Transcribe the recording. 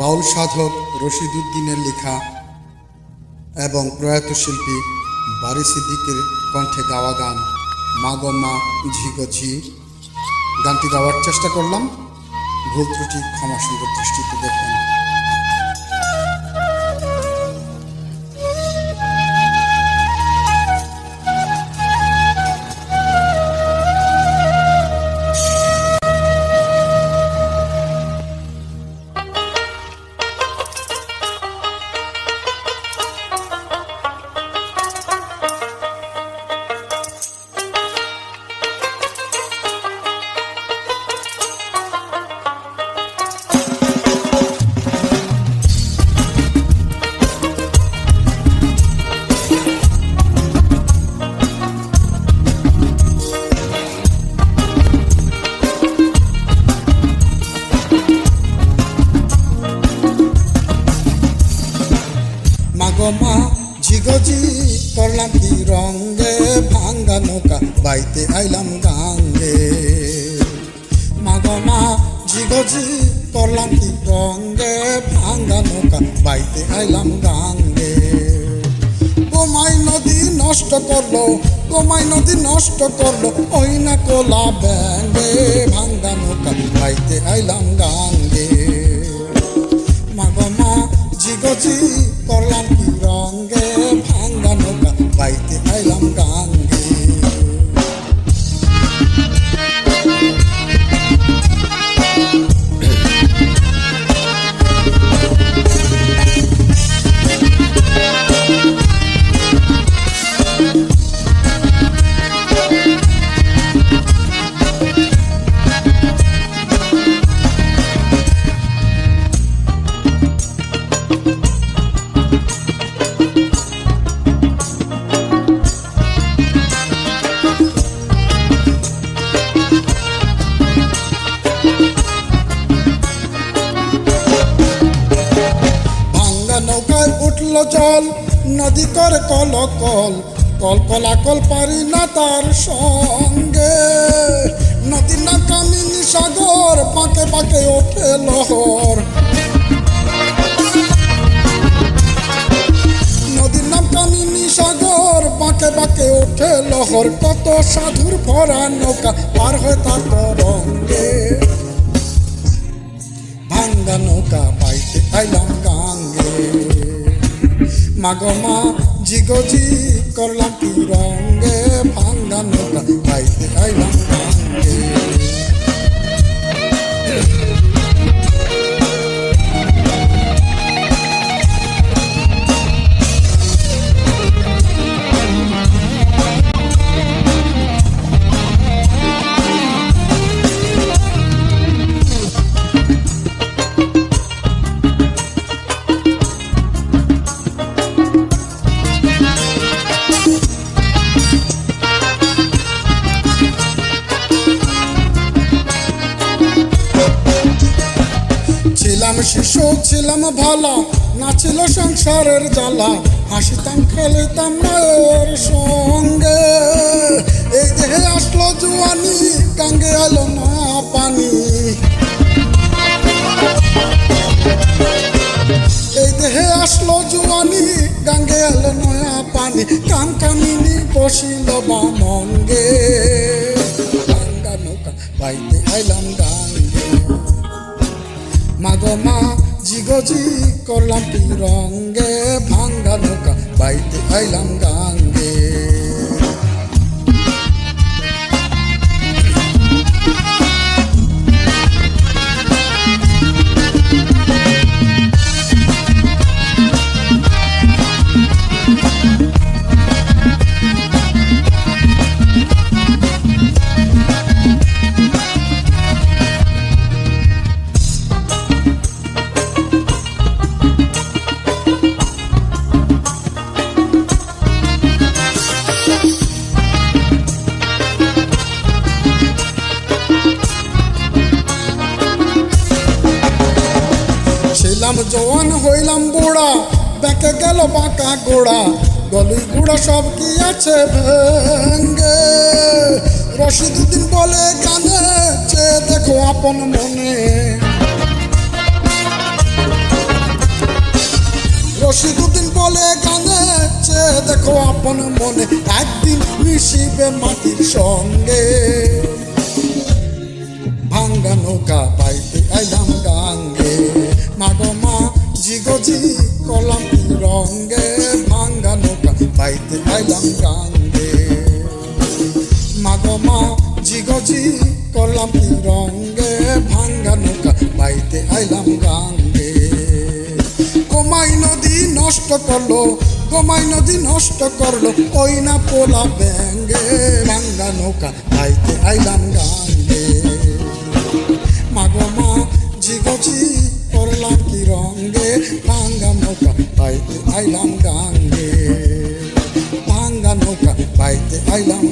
বাউল সাধক রশিদুদ্দিনের লেখা এবং প্রয়াত শিল্পী বারি সিদ্দিকের কণ্ঠে গাওয়া গান, মা গো মা, ঝি গো ঝি। গানটি গাওয়ার চেষ্টা করলাম। ভুল ত্রুটি ক্ষমা সুন্দর দৃষ্টিতে দেখবেন। নৌকা বাইতে আইলাম গাঙ্গে। মাগো মা ঝিগজি করলাম কি রঙ্গে ভাঙ্গা নৌকা বাইতে আইলাম গাঙ্গে। গোমাই নদী নষ্ট করল গোমাই নদী নষ্ট করল, ওই না কোলা ব্যাঙ্গে ভাঙ্গা নৌকা বাইতে আইলাম গাঙ্গে। মাগো মা জিগজি করলাম কি রঙ্গে ভাঙ্গা নৌকা বাইতে আইলাম গাঙ্গে। জল নদী করে কল কল কল কলা কল পারি না তার সঙ্গে। নদী না কামিনী সাগর, পাকে পাকে ওঠে লহর। নদীর নাম কামিনী সাগর বাঁকে বাঁকে ওঠে লহর। কত সাধুর ভরা নৌকা, পার হয় তার তরঙ্গে। ভাঙ্গা নৌকা পাইতে আইলাম গাঙ্গে মাগো মা জিগজি করলাম কি রঙ্গে ভাঙ্গা নৌকা পাইতে আইলাম শিশু ছিলাম ভালা না ছিল সংসারের জ্বালা। হাসিতাম, খেলিতাম মায়ের সঙ্গে। এই দেহে আসলো জুয়ানি গাঙ্গে আলো না পানি। এই দেহে আসলো জুয়ানি গাঙ্গে এলো নয়া পানি। কান কামিনী বসিল বামঙ্গে। গাঙ্গা নৌকা, বাইতে আইলাম গাঙ্গে মাগো মা জিগজি করলাম কি রঙ্গে ভাঙ্গা নৌকা বাইতে আইলাম গাঙ্গে জওয়ান হইলাম বুড়া বেঁকে গেল বাঁকা গোড়া গলি গুড়া সব কি আছে ভেঙ্গে? রশিদুদ্দিন বলে গানে চেয়ে দেখো আপন মনে। রশিদুদ্দিন বলে গানে চেয়ে দেখো আপন মনে। একদিন মিশিবে মাটির সঙ্গে। ভাঙ্গা নৌকা পাইতে আইলাম জিগজি কলাম রঙ্গে ভাঙ্গা নৌকা, পাইতে আইলাম গাঙ্গে মাগো মা, জিগজি কলাম রঙ্গে ভাঙ্গা নৌকা, পাইতে আইলাম গাঙ্গে গোমাই নদী নষ্ট করল, গোমাই নদী নষ্ট করল, ওই না পোলা ব্যাঙ্গে ভাঙ্গা নৌকা, পাইতে আইলাম গাঙ্গে পাইতে আইলাম